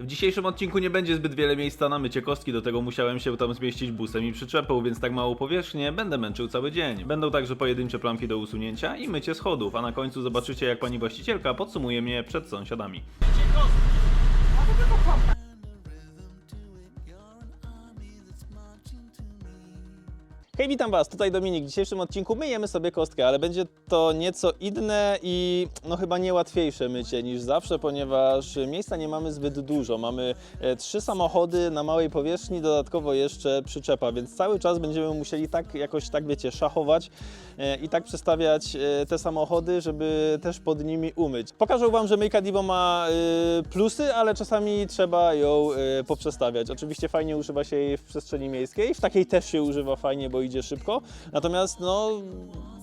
W dzisiejszym odcinku nie będzie zbyt wiele miejsca na mycie kostki, do tego musiałem się tam zmieścić busem i przyczepą, więc tak małą powierzchnię będę męczył cały dzień. Będą także pojedyncze plamki do usunięcia i mycie schodów, a na końcu zobaczycie jak pani właścicielka podsumuje mnie przed sąsiadami. Hej, witam Was, tutaj Dominik. W dzisiejszym odcinku myjemy sobie kostkę, ale będzie to nieco inne i no chyba nie łatwiejsze mycie niż zawsze, ponieważ miejsca nie mamy zbyt dużo. Mamy e, trzy samochody na małej powierzchni, dodatkowo jeszcze przyczepa, więc cały czas będziemy musieli tak jakoś, tak wiecie, szachować e, i tak przestawiać e, te samochody, żeby też pod nimi umyć. Pokażę Wam, że myjka Divo ma plusy, ale czasami trzeba ją poprzestawiać. Oczywiście fajnie używa się jej w przestrzeni miejskiej, w takiej też się używa fajnie, bo idzie szybko, natomiast no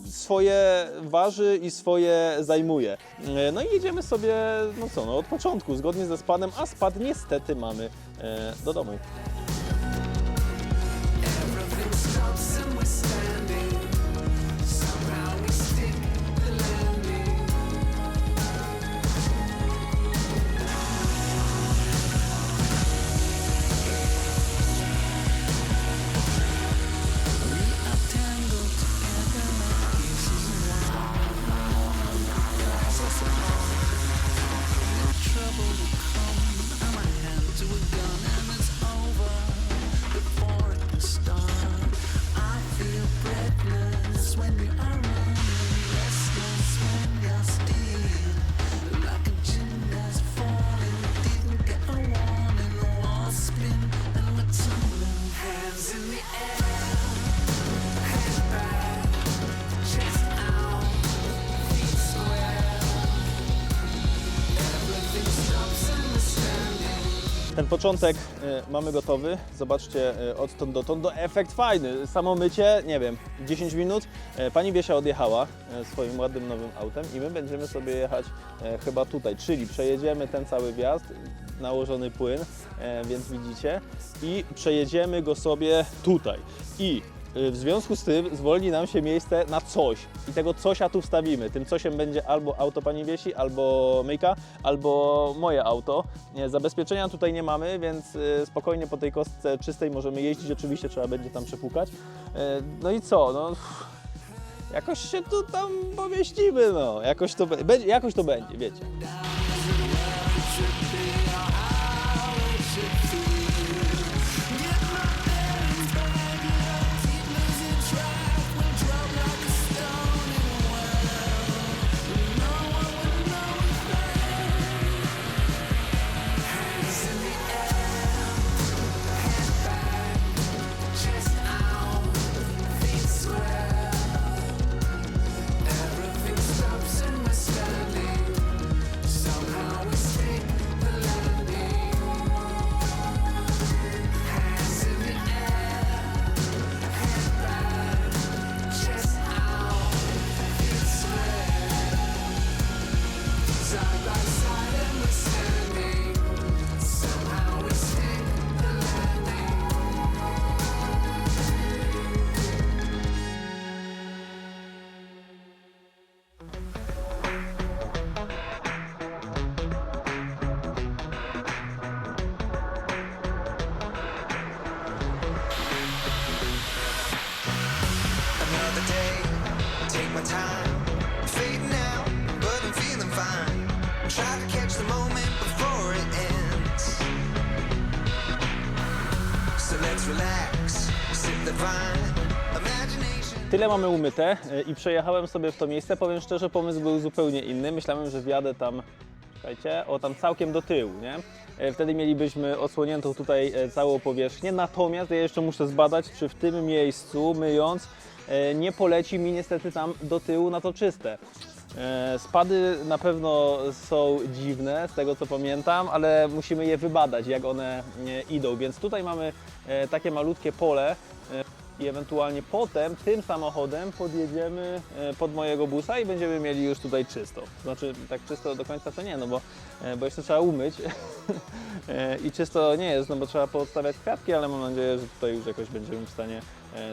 swoje waży i swoje zajmuje. E, No i jedziemy sobie, no co, no od początku, zgodnie ze spadem, a spad niestety mamy e, do domu. Ten początek e, mamy gotowy. Zobaczcie, e, odtąd dotąd. No, efekt fajny. Samo mycie, nie wiem, 10 minut. E, Pani Wiesia odjechała e, swoim ładnym nowym autem i my będziemy sobie jechać e, chyba tutaj, czyli przejedziemy ten cały wjazd, nałożony płyn, więc widzicie, i przejedziemy go sobie tutaj. I Y, W związku z tym zwolni nam się miejsce na coś i tego cosia tu wstawimy. Tym cosiem będzie albo auto pani Wiesi, albo myjka, albo moje auto. Zabezpieczenia tutaj nie mamy, więc y, spokojnie po tej kostce czystej możemy jeździć. Oczywiście trzeba będzie tam przepukać. Y, No i co? No, jakoś się tu tam pomieścimy, no. Jakoś to, jakoś to będzie, wiecie. Tyle mamy umyte y, i przejechałem sobie w to miejsce. Powiem szczerze, pomysł był zupełnie inny. Myślałem, że wjadę tam, czekajcie, o tam całkiem do tyłu, nie? Y, Wtedy mielibyśmy odsłoniętą tutaj y, całą powierzchnię. Natomiast ja jeszcze muszę zbadać, czy w tym miejscu, myjąc, nie poleci mi niestety tam do tyłu na to czyste. E, Spady na pewno są dziwne, z tego co pamiętam, ale musimy je wybadać, jak one e, idą. Więc tutaj mamy e, takie malutkie pole i ewentualnie potem tym samochodem podjedziemy e, pod mojego busa i będziemy mieli już tutaj czysto. Znaczy tak czysto do końca to nie, no bo, e, bo jeszcze trzeba umyć E, i czysto nie jest, no bo trzeba poodstawiać kwiatki, ale mam nadzieję, że tutaj już jakoś będziemy w stanie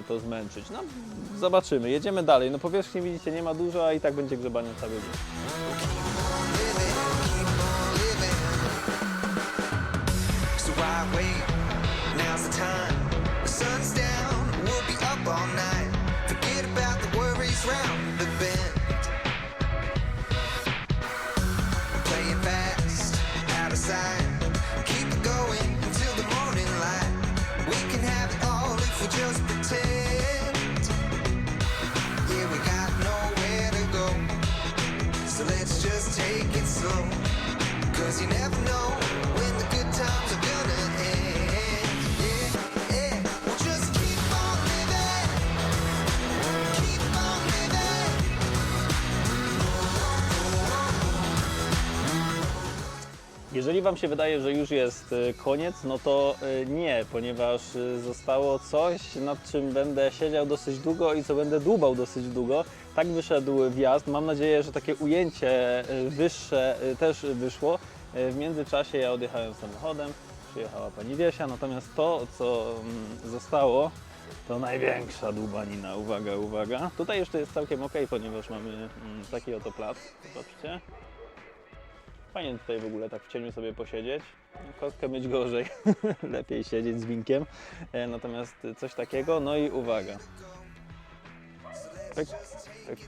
to zmęczyć. No zobaczymy, jedziemy dalej. No powierzchni widzicie nie ma dużo, a i tak będzie grzebanie cały dzień. Why wait? All night. Forget about the worries round the bend. Play it fast, out of sight. Keep it going until the morning light. We can have it all if we just pretend. Yeah, we got nowhere to go. So let's just take it slow. Cause you never know Jeżeli Wam się wydaje, że już jest y, koniec, no to y, nie, ponieważ y, zostało coś, nad czym będę siedział dosyć długo i co będę dłubał dosyć długo. Tak wyszedł wjazd. Mam nadzieję, że takie ujęcie wyższe też wyszło. W międzyczasie ja odjechałem samochodem, przyjechała pani Wiesia, natomiast to, co mm, zostało, to największa dłubanina. Uwaga, uwaga. Tutaj jeszcze jest całkiem ok, ponieważ mamy mm, taki oto plac. Zobaczcie. Fajnie tutaj w ogóle tak w cieniu sobie posiedzieć. Kostkę mieć gorzej, lepiej siedzieć z winkiem. E, Natomiast coś takiego, no i uwaga. Pyk, pyk,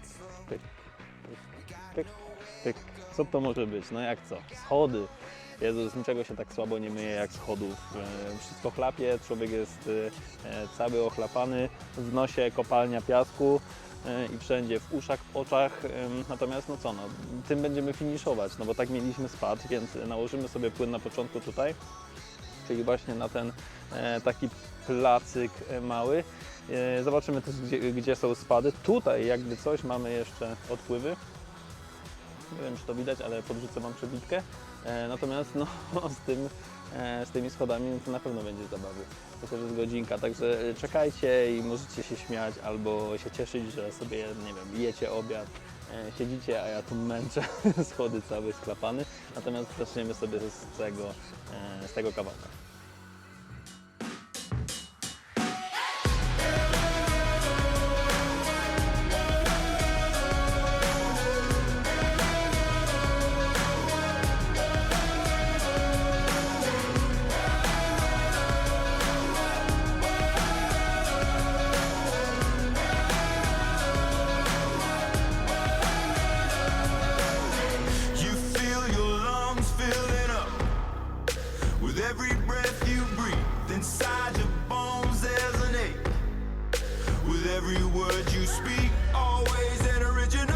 pyk, pyk, pyk. Co to może być? No jak co? Schody. Jezus, niczego się tak słabo nie myje jak schodów. E, Wszystko chlapie, człowiek jest e, cały ochlapany, w nosie kopalnia piasku i wszędzie w uszach, w oczach. Natomiast no co, no, tym będziemy finiszować, no bo tak mieliśmy spad, więc nałożymy sobie płyn na początku tutaj, czyli właśnie na ten e, taki placyk e, mały. E, Zobaczymy też, gdzie, gdzie są spady. Tutaj jakby coś mamy jeszcze odpływy. Nie wiem, czy to widać, ale podrzucę Wam przebitkę. E, natomiast no, z, tym, e, z tymi schodami no, to na pewno będzie zabawy. To też jest godzinka, także e, czekajcie i możecie się śmiać albo się cieszyć, że sobie, nie wiem, jecie obiad, siedzicie, a ja tu męczę, schody cały sklapany. Natomiast zaczniemy sobie z tego, z tego kawałka. Every word you speak, always an original.